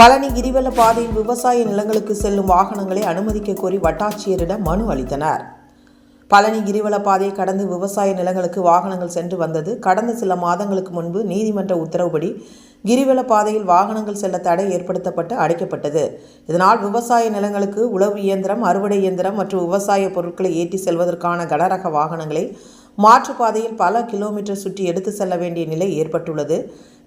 பழனி கிரிவல பாதையில் விவசாய நிலங்களுக்கு செல்லும் வாகனங்களை அனுமதிக்க கோரி வட்டாட்சியரிடம் மனு அளித்தனர். பழனி கிரிவல பாதையை கடந்து விவசாய நிலங்களுக்கு வாகனங்கள் சென்று வந்தது. கடந்த சில மாதங்களுக்கு முன்பு நீதிமன்ற உத்தரவுப்படி கிரிவல பாதையில் வாகனங்கள் செல்ல தடை ஏற்படுத்தப்பட்டு அடைக்கப்பட்டது. இதனால் விவசாய நிலங்களுக்கு உழவு இயந்திரம் அறுவடை இயந்திரம் மற்றும் விவசாய பொருட்களை ஏற்றி செல்வதற்கான கனரக வாகனங்களை மாற்றுப்பாதையில் பல கிலோமீட்டர் சுற்றி எடுத்து செல்ல வேண்டிய நிலை ஏற்பட்டுள்ளது.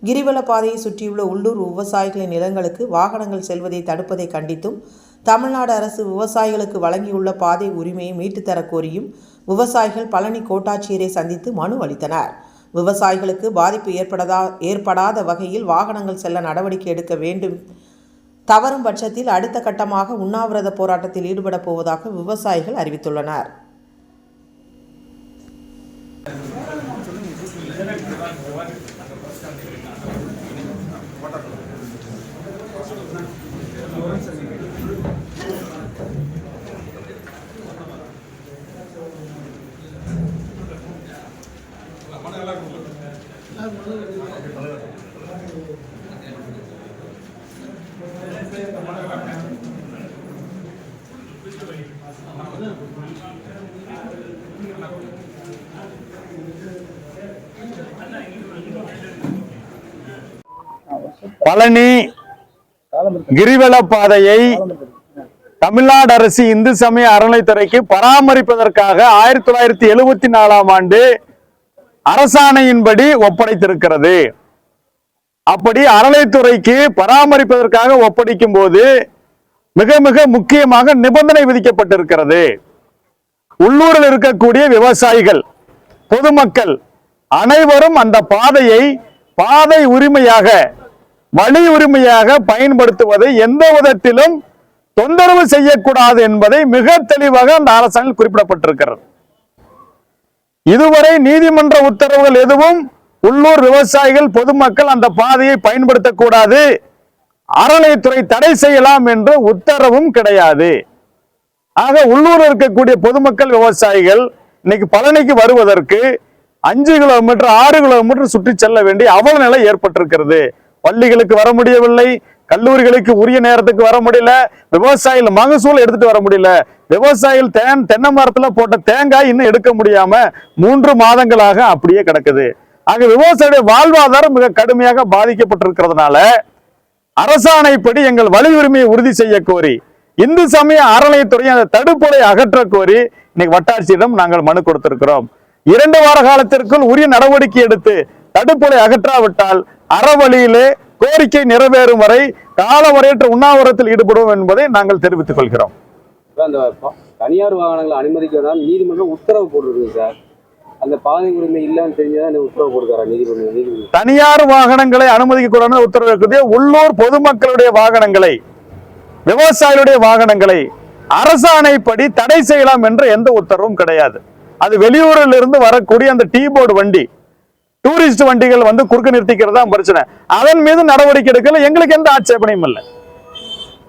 கிரிவல பாதையை சுற்றியுள்ள உள்ளூர் விவசாயிகளின் நிலங்களுக்கு வாகனங்கள் செல்வதை தடுப்பதை கண்டித்தும் தமிழ்நாடு அரசு விவசாயிகளுக்கு வழங்கியுள்ள பாதை உரிமையை மீட்டுத்தர கோரியும் விவசாயிகள் பழனி கோட்டாட்சியரை சந்தித்து மனு அளித்தனர். விவசாயிகளுக்கு பாதிப்பு ஏற்படதா ஏற்படாத வகையில் வாகனங்கள் செல்ல நடவடிக்கை எடுக்க வேண்டும். தவறும் பட்சத்தில் அடுத்த கட்டமாக உண்ணாவிரத போராட்டத்தில் ஈடுபடப் போவதாக விவசாயிகள் அறிவித்துள்ளனர். பழனி கிரிவல பாதையை தமிழ்நாடு அரசு இந்து சமய அறநிலைத்துறைக்கு பராமரிப்பதற்காக ஆயிரத்தி தொள்ளாயிரத்தி எழுபத்தி நாலாம் ஆண்டு அரசாணையின்படி ஒப்படைத்திருக்கிறது. அப்படி அறநிலைத்துறைக்கு பராமரிப்பதற்காக ஒப்படைக்கும் போது மிக மிக முக்கியமாக நிபந்தனை விதிக்கப்பட்டிருக்கிறது. உள்ளூரில் இருக்கக்கூடிய விவசாயிகள் பொதுமக்கள் அனைவரும் அந்த பாதையை பாதை உரிமையாக வழி உரிமையாக பயன்படுத்துவதை எந்த விதத்திலும் தொந்தரவு செய்யக்கூடாது என்பதை மிக தெளிவாக அந்த அரசாணையில் குறிப்பிடப்பட்டிருக்கிறது. இதுவரை நீதிமன்ற உத்தரவுகள் எதுவும் உள்ளூர் விவசாயிகள் பொதுமக்கள் அந்த பாதையை பயன்படுத்தக்கூடாது அறநிலைத்துறை தடை செய்யலாம் என்று உத்தரவும் கிடையாது. ஆக உள்ளூர் இருக்கக்கூடிய பொதுமக்கள் விவசாயிகள் இன்னைக்கு பழனிக்கு வருவதற்கு அஞ்சு கிலோமீட்டர் ஆறு கிலோமீட்டர் சுற்றி செல்ல வேண்டிய அவல நிலை ஏற்பட்டிருக்கிறது. பள்ளிகளுக்கு வர முடியவில்லை. கல்லூரிகளுக்கு உரிய நேரத்துக்கு வர முடியல. விவசாயிகள் மகசூல் எடுத்துட்டு வர முடியல. விவசாயிகள் தேன் தென்னை மரத்துல போட்ட தேங்காய் இன்னும் எடுக்க முடியாம மூன்று மாதங்களாக அப்படியே கிடக்குது. ஆக விவசாயிய வாழ்வாதாரம் மிக கடுமையாக பாதிக்கப்பட்டிருக்கிறதுனால அரசாணைப்படி எங்கள் வலி உரிமையை உறுதி செய்ய கோரி இந்து சமய அறநிலையத்துறை அந்த தடுப்பொலை அகற்ற கோரி இன்னைக்கு வட்டாட்சியிடம் நாங்கள் மனு கொடுத்திருக்கிறோம். இரண்டு வார காலத்திற்குள் உரிய நடவடிக்கை எடுத்து தடுப்பொலை அகற்றாவிட்டால் அறவழியிலே கோரிக்கை நிறைவேறும் வரை காலவரையற்ற உண்ணாவிரத்தில் ஈடுபடுவோம் என்பதை நாங்கள் தெரிவித்துக் கொள்கிறோம். தனியார் வாகனங்களை அனுமதிக்கிறதா? நீதிமன்றம் உத்தரவு போட்டிருக்கு சார். அந்த பாதை உரிமை இல்லைன்னு தெரிஞ்சதான் உத்தரவு நீதிமன்றம் நீதிமன்றம் தனியார் வாகனங்களை அனுமதிக்க கூடாது உத்தரவு இருக்குது. உள்ளூர் பொதுமக்களுடைய வாகனங்களை விவசாயிகளுடைய வாகனங்களை அரசாணைப்படி தடை செய்யலாம் என்ற எந்த உத்தரவும் கிடையாது. அது வெளியூரில் இருந்து வரக்கூடிய அந்த டீ போர்டு வண்டி டூரிஸ்ட் வண்டிகள் வந்து குறுக்க நிறுத்திக்கிறதா பிரச்சனை. அதன் மீது நடவடிக்கை எடுக்கல. எங்களுக்கு எந்த ஆட்சேபனையும் இல்லை.